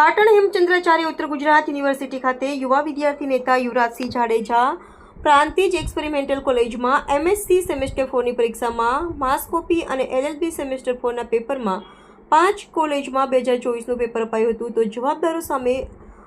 પાટણ હેમચંદ્રાચાર્ય ઉત્તર ગુજરાત યુનિવર્સિટી ખાતે યુવા વિદ્યાર્થી નેતા યુવરાજસિંહ જાડેજા પ્રાંતિજ એક્સપેરિમેન્ટલ કોલેજમાં એમએસસી સેમેસ્ટર ફોરની પરીક્ષામાં માસ કોપી અને એલએલબી સેમેસ્ટર ફોરના પેપરમાં પાંચ કોલેજમાં બે હજાર ચોવીસનું પેપર અપાયું હતું. તો જવાબદારો સામે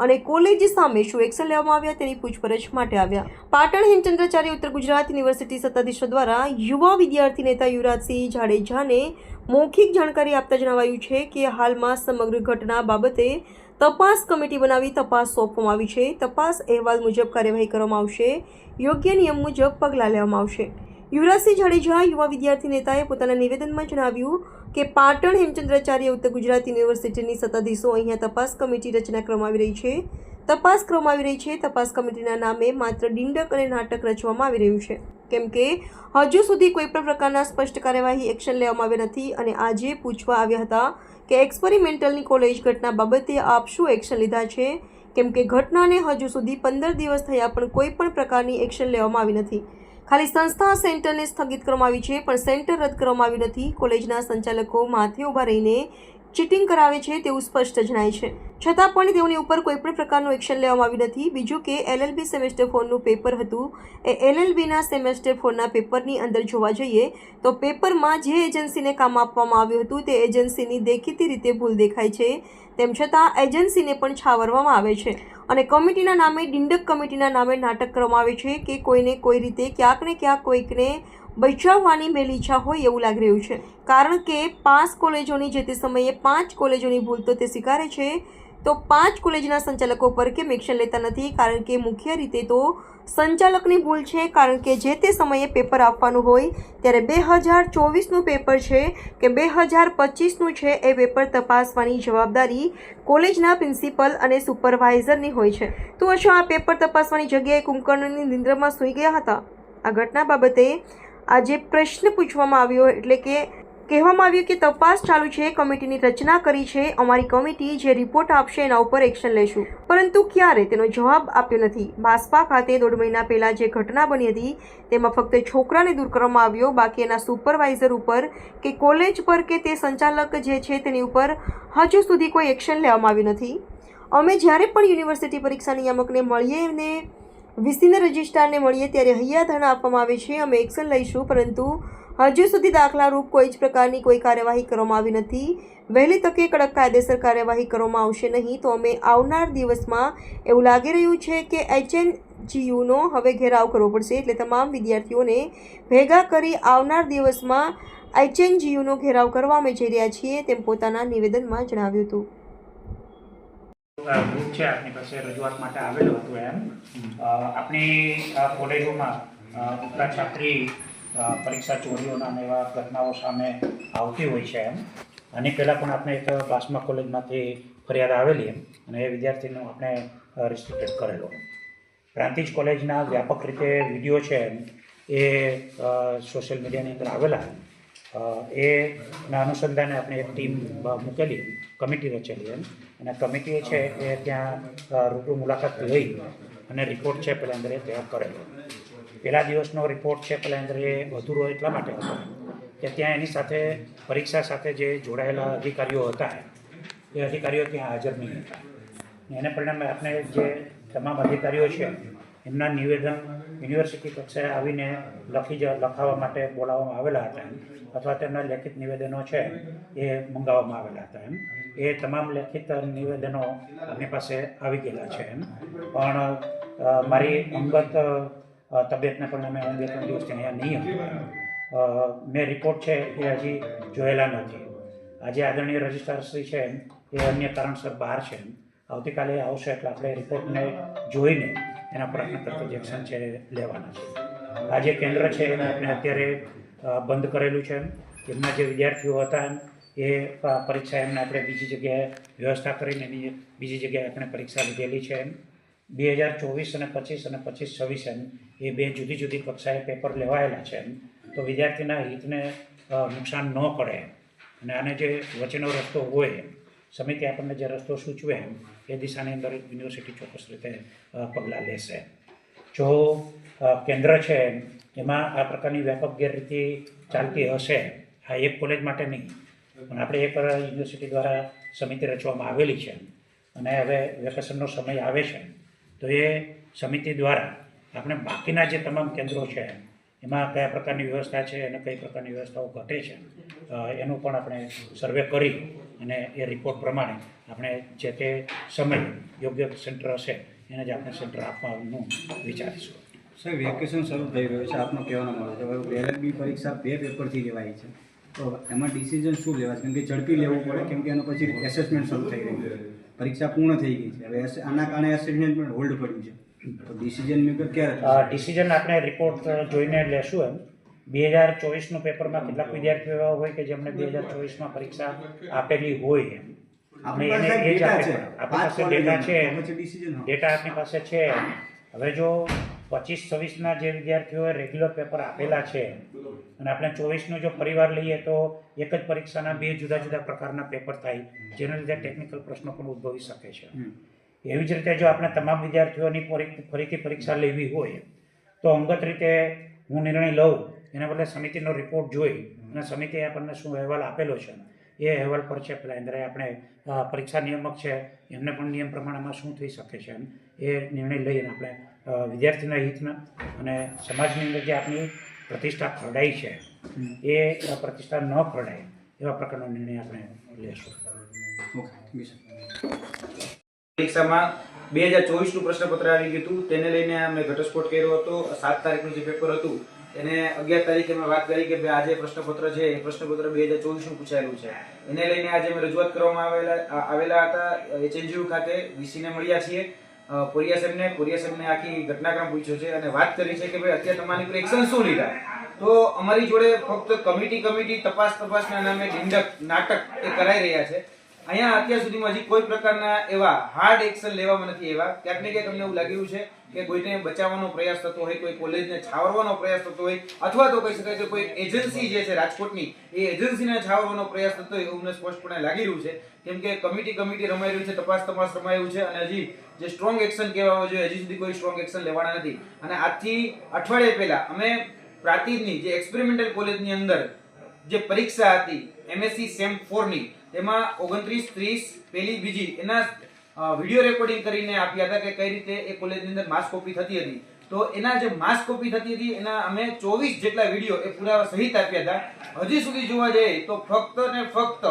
અને કોલેજ સામે શું એક્શન લેવામાં આવ્યા તેની પૂછપરછ માટે આવ્યા. પાટણ હેમચંદ્રાચાર્ય ઉત્તર ગુજરાત યુનિવર્સિટી સત્તાધીશો દ્વારા યુવા વિદ્યાર્થી નેતા યુવરાજસિંહ જાડેજાને મૌખિક જાણકારી આપતા જણાવાયું છે કે હાલમાં સમગ્ર ઘટના બાબતે તપાસ કમિટી બનાવી તપાસ સોંપવામાં આવી છે. તપાસ અહેવાલ મુજબ કાર્યવાહી કરવામાં આવશે. યોગ્ય નિયમ મુજબ પગલાં લેવામાં આવશે. યુવરાજસિંહ જાડેજા યુવા વિદ્યાર્થી નેતાએ પોતાના નિવેદનમાં જણાવ્યું કે પાટણ હેમચંદ્રાચાર્ય ઉત્તર ગુજરાત યુનિવર્સિટીની સત્તાધીશો અહીંયા તપાસ કમિટી રચના કરવામાં આવી રહી છે. તપાસ કરવામાં આવી રહી છે. તપાસ કમિટીના નામે માત્ર ડિંડક અને નાટક રચવામાં આવી રહ્યું છે. કેમ કે હજુ સુધી કોઈ પણ પ્રકારના સ્પષ્ટ કાર્યવાહી એક્શન લેવામાં આવી નથી અને આજે પૂછવા આવ્યા હતા કે એક્સપેરિમેન્ટલની કોલેજ ઘટના બાબતે આપ શું એક્શન લીધા છે? કેમ કે ઘટનાને હજુ સુધી પંદર દિવસ થયા પણ કોઈ પણ પ્રકારની એક્શન લેવામાં આવી નથી. ખાલી સંસ્થા સેન્ટરને સ્થગિત કરવામાં આવી છે, પણ સેન્ટર રદ કરવામાં આવ્યું નથી. કોલેજના સંચાલકો માથે ઊભા રહીને ચીટિંગ કરાવે છે તેવું સ્પષ્ટ જણાય છે. છતાં પણ તેઓની ઉપર કોઈપણ પ્રકારનું એક્શન લેવામાં આવ્યું નથી. બીજું કે, એલએલબી સેમેસ્ટર ફોરનું પેપર હતું. એ એલએલબીના સેમેસ્ટર ફોરના પેપરની અંદર જોવા જઈએ, તો પેપરમાં જે એજન્સીને કામ આપવામાં આવ્યું હતું, તે એજન્સીની દેખીતી રીતે ભૂલ દેખાય છે. તેમ છતાં, એજન્સીને પણ છાવરવામાં આવે છે. અને કમિટીના નામે ડિંડક કમિટીના નામે નાટક કરવામાં આવે છે કે કોઈને કોઈ રીતે ક્યાંક ને ક્યાંક કોઈકને બચાવવાની મેલી ઈચ્છા હોય એવું લાગી રહ્યું છે. કારણ કે પાંચ કોલેજોની જે તે સમયે પાંચ કોલેજોની ભૂલ તો તે સ્વીકારે છે, તો પાંચ કોલેજના સંચાલકો પર કેમ એક્શન લેતા નથી? કારણ કે મુખ્ય રીતે તો સંચાલકની ભૂલ છે, કારણ કે જે તે સમયે પેપર આપવાનું હોય, ત્યારે બે હજાર ચોવીસનું પેપર છે કે બે હજાર પચીસનું છે એ પેપર તપાસવાની જવાબદારી કોલેજના પ્રિન્સિપલ અને સુપરવાઇઝરની હોય છે. તો શું આ પેપર તપાસવાની જગ્યાએ કુંકર્ણની નિંદ્રમાં સૂઈ ગયા હતા? આ ઘટના બાબતે આજે પ્રશ્ન પૂછવામાં આવ્યો એટલે કે કહેવામાં આવ્યું કે તપાસ ચાલુ છે, કમિટીની રચના કરી છે, અમારી કમિટી જે રિપોર્ટ આપશે એના ઉપર એક્શન લેશું. પરંતુ ક્યારે? તેનો જવાબ આપ્યો નથી. બાસપા ખાતે દોઢ મહિના પહેલાં જે ઘટના બની હતી, તેમાં ફક્ત છોકરાને દૂર કરવામાં આવ્યો, બાકી એના સુપરવાઇઝર ઉપર કે કોલેજ પર કે તે સંચાલક જે છે તેની ઉપર હજુ સુધી કોઈ એક્શન લેવામાં આવ્યું નથી. અમે જ્યારે પણ યુનિવર્સિટી પરીક્ષા નિયામકને મળીએ ને વીસીના રજિસ્ટ્રારને મળીએ ત્યારે હૈયા ધરણા આપવામાં આવે છે. અમે એક્શન લઈશું, પરંતુ હજુ સુધી દાખલારૂપ કોઈ જ પ્રકારની કોઈ કાર્યવાહી કરવામાં આવી નથી. વહેલી તકે કડક કાયદેસર કાર્યવાહી કરવામાં આવશે નહીં, તો અમે આવનાર દિવસમાં એવું લાગી રહ્યું છે કે એચએન જીયુનો હવે ઘેરાવ કરવો પડશે. એટલે તમામ વિદ્યાર્થીઓને ભેગા કરી આવનાર દિવસમાં એચએન જીયુનો ઘેરાવ કરવા અમે જઈ રહ્યા છીએ, તેમ પોતાના નિવેદનમાં જણાવ્યું હતું. ગ્રુપ છે, આપની પાસે રજૂઆત માટે આવેલો હતો એમ. આપણી કોલેજોમાં ઉપરા છાત્રી પરીક્ષા ચોરીઓના એવા ઘટનાઓ સામે આવતી હોય છે એમ. અને પહેલાં પણ આપણે એક બાસમા કોલેજમાંથી ફરિયાદ આવેલી એમ, અને એ વિદ્યાર્થીનો આપણે રિસ્ટ્રિક્ટેડ કરેલો. પ્રાંતિજ કોલેજના વ્યાપક રીતે વીડિયો છે એ સોશિયલ મીડિયાની અંદર આવેલા. એના અનુસંધાને આપણે એક ટીમ મૂકેલી, કમિટી રચેલી એમ. અને કમિટીએ છે એ ત્યાં રૂબરૂ મુલાકાત લઈ અને રિપોર્ટ છે પેલા અંદર તૈયાર કરેલો. પહેલા દિવસનો રિપોર્ટ છે પેલા અંદર અધૂરો એટલા માટે હતો કે ત્યાં એની સાથે પરીક્ષા સાથે જે જોડાયેલા અધિકારીઓ હતા, એ અધિકારીઓ ત્યાં હાજર નહીં હતા. એને પરિણામે આપણે જે તમામ અધિકારીઓ છે એમના નિવેદન યુનિવર્સિટી કક્ષાએ આવીને લખી જ લખાવવા માટે બોલાવવામાં આવેલા હતા એમ. અથવા તેમના લેખિત નિવેદનો છે એ મંગાવવામાં આવેલા હતા એમ. એ તમામ લેખિત નિવેદનો એમની પાસે આવી ગયેલા છે એમ. પણ મારી અંગત તબિયતને પરિણામે હું બે ત્રણ દિવસથી અહીંયા નહીં હતો. મેં રિપોર્ટ છે એ હજી જોયેલા નથી. આજે આદરણીય રજિસ્ટ્રાર શ્રી છે એ અન્ય કારણસર બહાર છે આવતીકાલે આવશે એટલે આપણે રિપોર્ટને જોઈને એના પર આપણે તરત જ છે લેવાના છે. આ જે કેન્દ્ર છે એને આપણે અત્યારે બંધ કરેલું છે એમના જે વિદ્યાર્થીઓ હતા એ પરીક્ષા એમને આપણે બીજી જગ્યાએ વ્યવસ્થા કરીને એની બીજી જગ્યાએ આપણે પરીક્ષા લીધેલી છે એમ. બે હજાર ચોવીસ અને પચીસ અને પચીસ છવ્વીસ એમ, એ બે જુદી જુદી કક્ષાએ પેપર લેવાયેલા છે એમ. તો વિદ્યાર્થીના હિતને નુકસાન ન કરે અને આને જે વચ્ચેનો રસ્તો હોય સમિતિ આપણને જે રસ્તો સૂચવે એમ એ દિશાની અંદર યુનિવર્સિટી ચોક્કસ રીતે પગલાં લેશે. જો કેન્દ્ર છે, એમાં આ પ્રકારની વ્યાપક ગેરરીતિ ચાલતી હશે, આ એક કોલેજ માટે નહીં, પણ આપણે એક યુનિવર્સિટી દ્વારા સમિતિ રચવામાં આવેલી છે, અને હવે વેકેશનનો સમય આવે છે, તો એ સમિતિ દ્વારા આપણે બાકીના જે તમામ કેન્દ્રો છે, એમાં કયા પ્રકારની વ્યવસ્થા છે અને કઈ પ્રકારની વ્યવસ્થાઓ ઘટે છે એનું પણ આપણે સર્વે કરી અને એ રિપોર્ટ પ્રમાણે આપણે જે તે સમય યોગ્ય સેન્ટર હશે એને જ આપણે સેન્ટર આપવાનું વિચારીશું. સર વેકેશન શરૂ થઈ રહ્યું છે. આપનો કહેવાનો મળે છે હવે એલએલબી પરીક્ષા બે પેપરથી લેવાય છે. તો એમાં ડિસિઝન શું લેવાય છે? કેમ કે ઝડપી લેવું પડે કેમ કે એનો પછી એસેસમેન્ટ શરૂ થઈ રહ્યું છે. પરીક્ષા પૂર્ણ થઈ ગઈ છે. હવે આના કારણે એસેસમેન્ટ પણ હોલ્ડ પડ્યું છે. તો ડિસિઝન મેકર ક્યારે? ડિસિઝન આપણે રિપોર્ટ જોઈને લેશું એમ. બે હજાર ચોવીસનું પેપરમાં કેટલાક વિદ્યાર્થીઓ એવા હોય કે જેમણે બે હજાર ચોવીસમાં પરીક્ષા આપેલી હોય અને પાસે એને એ જ આપણી પાસે ડેટા છે. ડેટા આપણી પાસે છે. હવે જો પચીસ છવ્વીસના જે વિદ્યાર્થીઓએ રેગ્યુલર પેપર આપેલા છે અને આપણે ચોવીસનું જો પરિવાર લઈએ તો એક જ પરીક્ષાના બે જુદા જુદા પ્રકારના પેપર થાય જેના લીધે ટેકનિકલ પ્રશ્નો પણ ઉદ્ભવી શકે છે. એવી જ રીતે જો આપણે તમામ વિદ્યાર્થીઓની ફરીથી પરીક્ષા લેવી હોય તો અંગત રીતે હું નિર્ણય લઉં એના બદલે સમિતિનો રિપોર્ટ જોઈ અને સમિતિએ આપણને શું અહેવાલ આપેલો છે, એ અહેવાલ પર છે પેલા ઇન્દ્રાએ આપણે પરીક્ષા નિયામક છે, એમને પણ નિયમ પ્રમાણેમાં શું થઈ શકે છે એ નિર્ણય લઈને આપણે વિદ્યાર્થીના હિતના અને સમાજની અંદર જે આપણી પ્રતિષ્ઠા ખરડાઈ છે, એ પ્રતિષ્ઠા ન ખરડાય એવા પ્રકારનો નિર્ણય આપણે લેશું. પરીક્ષામાં બે હજાર ચોવીસનું પ્રશ્નપત્ર આવી ગયું હતું, તેને લઈને અમે ઘટસ્ફોટ કર્યો હતો, સાત તારીખનું જે પેપર હતું એને અગિયાર તારીખે મેં વાત કરી કે ભાઈ આજે પ્રશ્નપત્ર છે એ પ્રશ્નપત્ર બે હજાર ચોવીસનું પૂછાયેલું છે. એને લઈને આજે અમે રજૂઆત કરવામાં આવેલા આવેલા હતા એચએનજીયુ ખાતે વીસીને મળ્યા છીએ. અ, પોરિયા સાહેબને પોરિયા સાહેબને આખી ઘટનાક્રમ પૂછ્યો છે અને વાત કરી છે કે ભાઈ અત્યારે તમારી પર એક્શન શું લીધા? તો અમારી જોડે ફક્ત કમિટી કમિટી તપાસ તપાસના નામે ઢીંડક નાટક એ કરાઈ રહ્યા છે. અહીંયા અત્યાર સુધીમાં હજી કોઈ પ્રકારના એવા હાર્ડ એક્શન લેવામાં નથી એવા ક્યાંક ને ક્યાંક અમને એવું લાગ્યું છે કે કોઈને બચાવવાનો પ્રયાસ થતો હોય, કોઈ કોલેજને છાવરવાનો પ્રયાસ થતો હોય, અથવા તો કહી શકાય કે કોઈ એજન્સી જે છે રાજકોટની, એ એજન્સીને છાવરવાનો પ્રયાસ થતો હોય એવું મને સ્પષ્ટપણે લાગી રહ્યું છે. કેમ કે કમિટી કમિટી રમાઈ રહ્યું છે, તપાસ તપાસ રમાયું છે અને હજી જે સ્ટ્રોંગ એક્શન કહેવા જોઈએ હજી સુધી કોઈ સ્ટ્રોંગ એક્શન લેવાના નથી. અને આજથી અઠવાડિયે પહેલા અમે પ્રાતિજની જે એક્સપેરિમેન્ટલ કોલેજની અંદર જે પરીક્ષા હતી એમએસસી સેમ 4 ની તેમાં ઓગણત્રીસ, ત્રીસ પેલી બીજી એના વીડિયો રેકોર્ડિંગ કરીને આપ્યા હતા કે કઈ રીતે એ કોલેજની અંદર માસ કોપી થતી હતી. તો એના જે માસ કોપી થતી હતી, એના અમે ચોવીસ જેટલા વીડિયો એ પુરાવા સહિત આપ્યા હતા. હજી સુધી જોવા જઈએ તો ફક્ત ને ફક્ત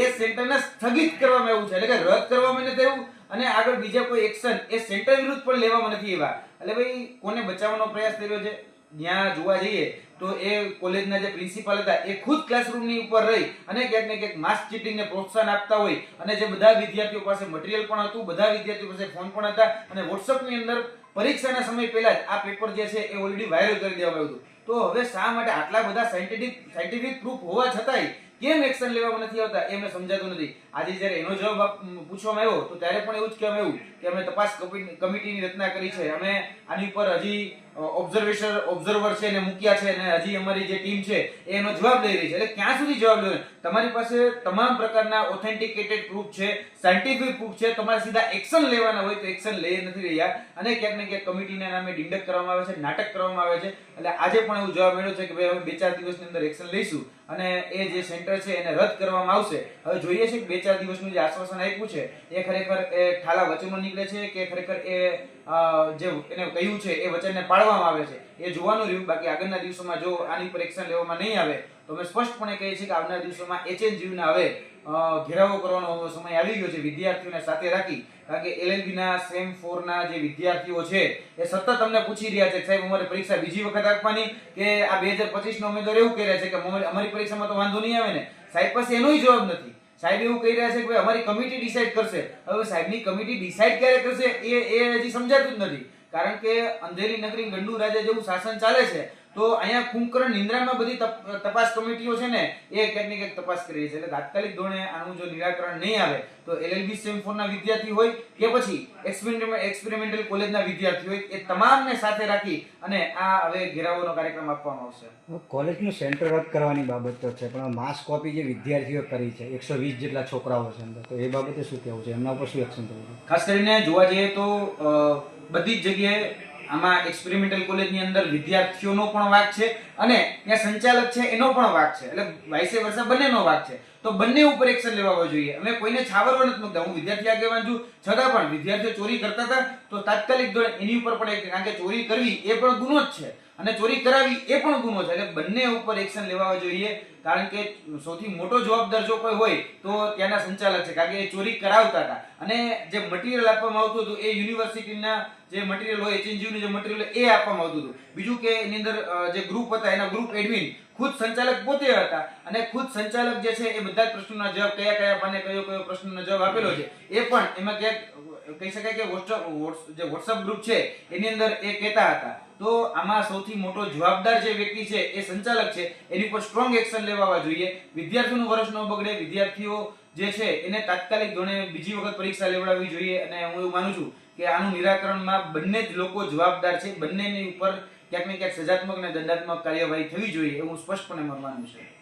એ સેન્ટરને સ્થગિત કરવામાં આવ્યું છે. એટલે કે રદ કરવામાં નથી આવ્યું અને આગળ બીજા કોઈ એક્શન એ સેન્ટર વિરુદ્ધ પણ લેવામાં નથી એવા એટલે ભાઈ, કોને બચાવવાનો પ્રયાસ કર્યો છે? ત્યાં જોવા જઈએ તો એ કોલેજના જે પ્રિન્સિપાલ હતા, એ ખુદ ક્લાસરૂમની ઉપર રહી અને ક્યાંક ને ક્યાંક માસ ચીટિંગને પ્રોત્સાહન આપતા હોય અને જે બધા વિદ્યાર્થીઓ પાસે મટીરિયલ પણ હતું, બધા વિદ્યાર્થીઓ પાસે ફોન પણ હતા અને વોટ્સઅપની અંદર પરીક્ષાના સમય પહેલા જ આ પેપર જે છે એ ઓલરેડી વાયરલ કરી દેવામાં આવ્યું હતું. તો હવે શા માટે આટલા બધા સાયન્ટિફિક સાયન્ટિફિક પ્રૂફ હોવા છતાંય કેમ એક્શન લેવામાં નથી આવતા એ મેં સમજાતું નથી. આજે જ્યારે એનો જવાબ પૂછવામાં આવ્યો, તો ત્યારે પણ એવું જ કહેવામાં આવ્યું કે અમે તપાસ કમિટીની રચના કરી છે. અમે આની ઉપર હજી ઓબ્ઝર્વેશન ઓબ્ઝર્વર છે એને મૂક્યા છે અને હજી અમારી જે ટીમ છે, એનો જવાબ લઈ રહી છે. એટલે ક્યાં સુધી જવાબ લેવો? તમારી પાસે તમામ પ્રકારના ઓથેન્ટિકેટેડ પ્રૂફ છે સાયન્ટિફિક પ્રૂફ છે. તમારે સીધા એક્શન લેવાના હોય તો એક્શન લઈ નથી રહ્યા. અને ક્યાંક ને ક્યાંક કમિટીના નામે ડિંડક કરવામાં આવે છે, નાટક કરવામાં આવે છે. એટલે આજે પણ એવું જવાબ મળ્યો છે કે ભાઈ અમે બે ચાર દિવસની અંદર એક્શન લઈશું. અને એ જે સેન્ટર છે એને રદ કરવામાં આવશે. હવે જોઈએ છે કે બે ચાર દિવસનું જે આશ્વાસન આપ્યું છે, એ ખરેખર એ ઠાલા વચનો નીકળે છે કે ખરેખર એ જે એને કહ્યું છે એ વચનને પાળવામાં આવે છે. એ જોવાનું રહ્યું. બાકી આગળના દિવસોમાં જો આની પરીક્ષા લેવામાં નહીં આવે, તો અમે સ્પષ્ટપણે કહીએ છીએ કે આવનારા દિવસોમાં એચએનજીયુના હવે ઘેરાવો કરવાનો સમય આવી ગયો છે વિદ્યાર્થીઓને સાથે રાખી. કારણ કે એલએલબીના સેમ ફોરના જે વિદ્યાર્થીઓ છે, એ સતત તમને પૂછી રહ્યા છે સાહેબ, અમારે પરીક્ષા બીજી વખત આપવાની કે આ બે હજાર પચીસ નો ઉમેદવાર એવું કહી છે કે અમારી અમારી પરીક્ષામાં તો વાંધો નહીં આવે ને? સાહેબ પાસે એનોય જવાબ નથી. સાહેબ એવું કહી રહ્યા છે કે અમારી કમિટી ડિસાઈડ કરશે. હવે સાહેબની કમિટી ડિસાઈડ ક્યારે કરશે એ એ હજી સમજાતું જ નથી. કારણ કે અંધેરી નગરી ગંડુ રાજા જેવું શાસન ચાલે છે તો અહીંયા કુંકર નિંદ્રામાં બધી તપ- તપાસ કમિટીઓ છે ને એ ક્યાંક ને ક્યાંક તપાસ કરી રહી છે. એટલે તાત્કાલિક ધોરણે આનું જો નિરાકરણ નહીં આવે તો એલએલબી સેમ ના વિદ્યાર્થી હોય કે પછી એક્સપેરિમેન્ટ એક્સપેરિમેન્ટલ કોલેજના વિદ્યાર્થી હોય એ તમામને સાથે રાખી અને આ હવે ઘેરાવોનો કાર્યક્રમ આપવામાં આવશે. કોલેજનું સેન્ટર રદ કરવાની બાબત તો છે પણ માસ કોપી જે વિદ્યાર્થીઓ કરી છે એકસો વીસ જેટલા છોકરાઓ છે અંદર તો એ બાબતે શું કહેવું છે? એમના ઉપર શું એક્શન થયું ખાસ કરીને જોવા જઈએ તો બધી જ જગ્યાએ આમાં એક્સપેરિમેન્ટલ કોલેજની અંદર વિદ્યાર્થીઓનો પણ વાક છે અને ત્યાં સંચાલક છે એનો પણ વાક છે. એટલે વાઇસે વર્ષા બંનેનો વાક છે. તો બંને ઉપર એક્શન લેવા જોઈએ. અમે કોઈને છાવરવા નથી મૂકતા હું વિદ્યાર્થી આગેવાન છું. છતાં પણ વિદ્યાર્થીઓ ચોરી કરતા હતા, તો તાત્કાલિક ધોરણે એની ઉપર પણ એક- કારણ કે ચોરી કરવી એ પણ ગુનો જ છે. અને ચોરી કરાવી એ પણ ગુનો છે. એટલે બંને ઉપર એક્શન લેવા જોઈએ. કારણ કે સૌથી મોટો જવાબદાર જો કોઈ હોય તો ત્યાંના સંચાલક છે, કારણ કે એ ચોરી કરાવતા હતા. અને જે મટીરિયલ આપવામાં આવતું હતું એ યુનિવર્સિટીના જે મટીરિયલ હોય HNGU જે મટીરિયલ એ આપવામાં આવતું હતું. બીજું કે એની અંદર જે ગ્રુપ હતા, એના ગ્રુપ એડમિન ખુદ સંચાલક પોતે હતા અને ખુદ સંચાલક જે છે એ બધા જ પ્રશ્નોના જવાબ, કયા કયા પાને કયો કયો પ્રશ્નનો જવાબ આપેલો છે, એ પણ એમાં ક્યાંક, કહી શકાય કે વોટ્સઅપ જે વોટ્સઅપ ગ્રુપ છે, એની અંદર એ કહેતા હતા. તો આમાં સૌથી મોટો જવાબદાર જે વ્યક્તિ છે એ સંચાલક છે. એની ઉપર સ્ટ્રોંગ એક્શન લેવા જોઈએ. વિદ્યાર્થીઓનું વર્ષ ન બગડે. વિદ્યાર્થીઓ જે છે એને તાત્કાલિક ધોરણે બીજી વખત પરીક્ષા લેવડાવવી જોઈએ અને હું એવું માનું છું કે આનું નિરાકરણમાં બંને જ લોકો જવાબદાર છે. બંનેની ઉપર ક્યાંક ને ક્યાંક સજાત્મક અને દંડાત્મક કાર્યવાહી થવી જોઈએ એવું સ્પષ્ટપણે મારું માનવું છે.